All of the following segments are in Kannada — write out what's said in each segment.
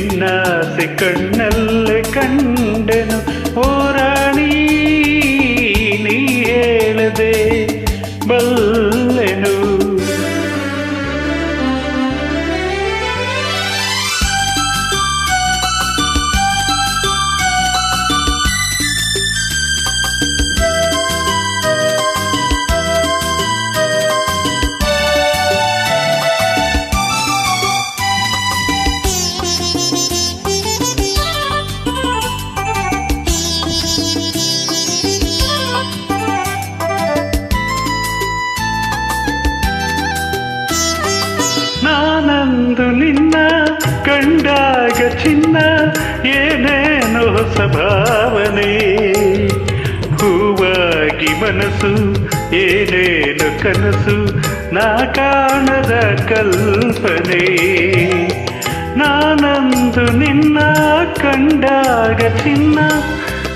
ನಿನ್ನಾಸೆ ಕಣ್ಣಲ್ಲೇ ಕಂಡೆನು. ಓ ನಾನಂದು ನಿನ್ನ ಕಂಡಾಗ ಚಿನ್ನ, ಏನೇನೋ ಹೊಸ ಭಾವನೆ. ಹೂವಾಗಿ ಮನಸ್ಸು, ಏನೇನು ಕನಸು, ನಾ ಕಾಣದ ಕಲ್ಪನೆ. ನಾನಂದು ನಿನ್ನ ಕಂಡಾಗ ಚಿನ್ನ,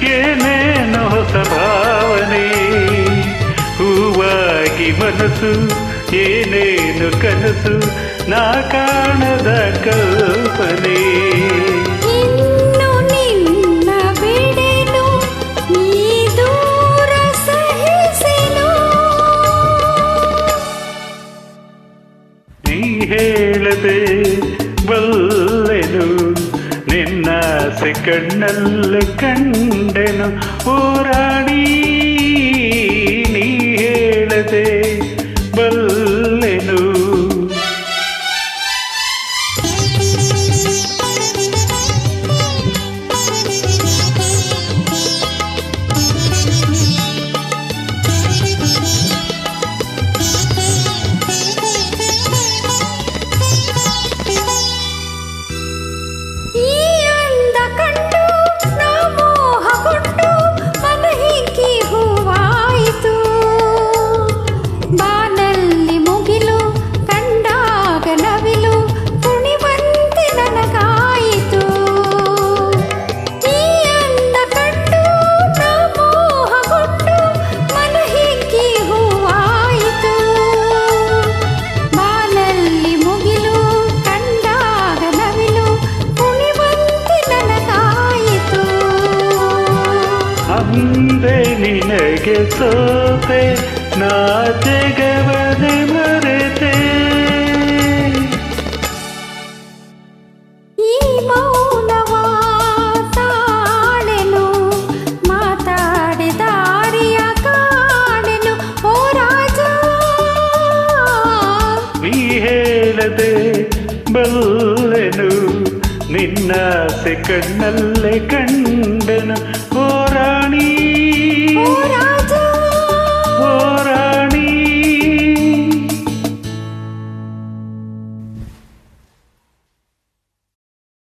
ಏನೇನೋ ಹೊಸ ಭಾವನೆ. ಹೂವಾಗಿ ಮನಸ್ಸು, ಏನೇನು ಕನಸು ನಾ ಕಾಣದ ಕಲ್ಪನೆ ಇನ್ನು ನಿನ್ನ ಬಿಡೆನು ನೀ ದೂರ ಸಹಿಸೆನು ನೀ ಹೇಳದೆ ಬಲ್ಲೆನು ನಿನ್ನ ಕಣ್ಣಲ್ಲಿ ಕಂಡೆನು ಹೋರಾಡಿ ಕಾಣೆನು ಓ ರಾಜ. ನೀ ಹೇಳದೆ ಬಲ್ಲೆನು ನಿನ್ನ ಕಣ್ಣಲ್ಲೇ ಕಂಡೆನು ಓ ರಾಣಿ ಓ ರಾಜ ಓ